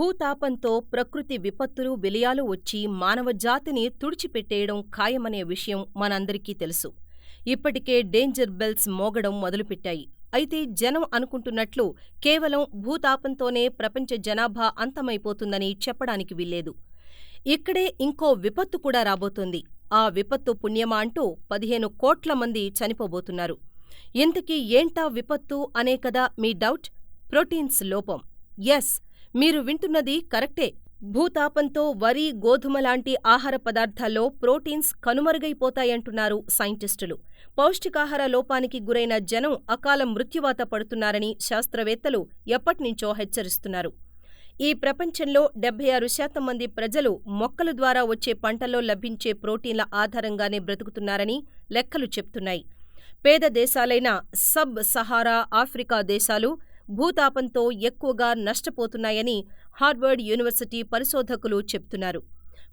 భూతాపంతో ప్రకృతి విపత్తులు విలయాలు వచ్చి మానవజాతిని తుడిచిపెట్టేయడం ఖాయమనే విషయం మనందరికీ తెలుసు. ఇప్పటికే డేంజర్ బెల్స్ మోగడం మొదలుపెట్టాయి. అయితే జనం అనుకుంటున్నట్లు కేవలం భూతాపంతోనే ప్రపంచ జనాభా అంతమైపోతుందని చెప్పడానికి వీల్లేదు. ఇక్కడే ఇంకో విపత్తు కూడా రాబోతోంది. ఆ విపత్తు పుణ్యమా అంటూ పదిహేను కోట్ల మంది చనిపోబోతున్నారు. ఇంతకీ ఏంటా విపత్తు అనే కదా మీ డౌట్? ప్రోటీన్స్ లోపం. ఎస్ మీరు వింటున్నది కరెక్టే. భూతాపంతో వరి, గోధుమ లాంటి ఆహార పదార్థాల్లో ప్రోటీన్స్ కనుమరుగైపోతాయంటున్నారు సైంటిస్టులు. పౌష్టికాహార లోపానికి గురైన జనం అకాల మృత్యువాత పడుతున్నారని శాస్త్రవేత్తలు ఎప్పట్నించో హెచ్చరిస్తున్నారు. ఈ ప్రపంచంలో డెబ్బై ఆరు శాతం మంది ప్రజలు మొక్కల ద్వారా వచ్చే పంటల్లో లభించే ప్రోటీన్ల ఆధారంగానే బ్రతుకుతున్నారని లెక్కలు చెప్తున్నాయి. పేద దేశాలైన సబ్ సహారా ఆఫ్రికా దేశాలు భూతాపంతో ఎక్కువగా నష్టపోతున్నాయని హార్వర్డ్ యూనివర్సిటీ పరిశోధకులు చెప్తున్నారు.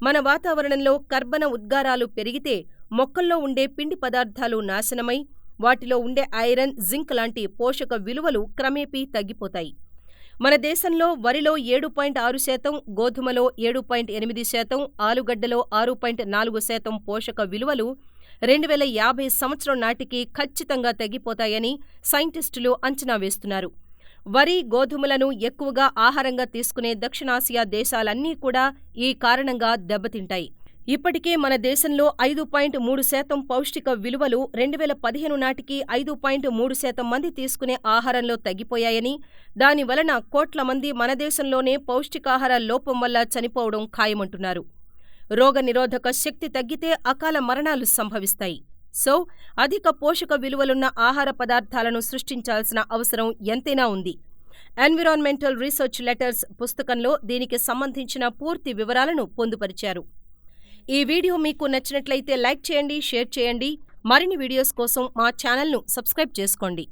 మన వాతావరణంలో కర్బన ఉద్గారాలు పెరిగితే మొక్కల్లో ఉండే పిండి పదార్థాలు నాశనమై వాటిలో ఉండే ఐరన్, జింక్ లాంటి పోషక విలువలు క్రమేపీ తగ్గిపోతాయి. మన దేశంలో వరిలో ఏడు పాయింట్ ఆరు శాతం, గోధుమలో ఏడు పాయింట్ ఎనిమిది శాతం, ఆలుగడ్డలో ఆరు పాయింట్ నాలుగు శాతం పోషక విలువలు రెండువేల యాభై సంవత్సరం నాటికి ఖచ్చితంగా తగ్గిపోతాయని సైంటిస్టులు అంచనా వేస్తున్నారు. వరి, గోధుమలను ఎక్కువగా ఆహారంగా తీసుకునే దక్షిణాసియా దేశాలన్నీ కూడా ఈ కారణంగా దెబ్బతింటాయి. ఇప్పటికే మన దేశంలో ఐదు పాయింట్ మూడు శాతం పౌష్టిక విలువలు రెండువేల పదిహేను నాటికి ఐదు పాయింట్ మూడు శాతం మంది తీసుకునే ఆహారంలో తగ్గిపోయాయని, దాని వలన కోట్ల మంది మన దేశంలోనే పౌష్టికాహార లోపం వల్ల చనిపోవడం ఖాయమంటున్నారు. రోగనిరోధక శక్తి తగ్గితే అకాల మరణాలు సంభవిస్తాయి. సో, అధిక పోషక విలువలున్న ఆహార పదార్థాలను సృష్టించాల్సిన అవసరం ఎంతైనా ఉంది. ఎన్విరాన్మెంటల్ రీసెర్చ్ లెటర్స్ పుస్తకంలో దీనికి సంబంధించిన పూర్తి వివరాలను పొందుపరిచారు. ఈ వీడియో మీకు నచ్చినట్లయితే లైక్ చేయండి, షేర్ చేయండి. మరిన్ని వీడియోస్ కోసం మా ఛానల్ను సబ్స్క్రైబ్ చేసుకోండి.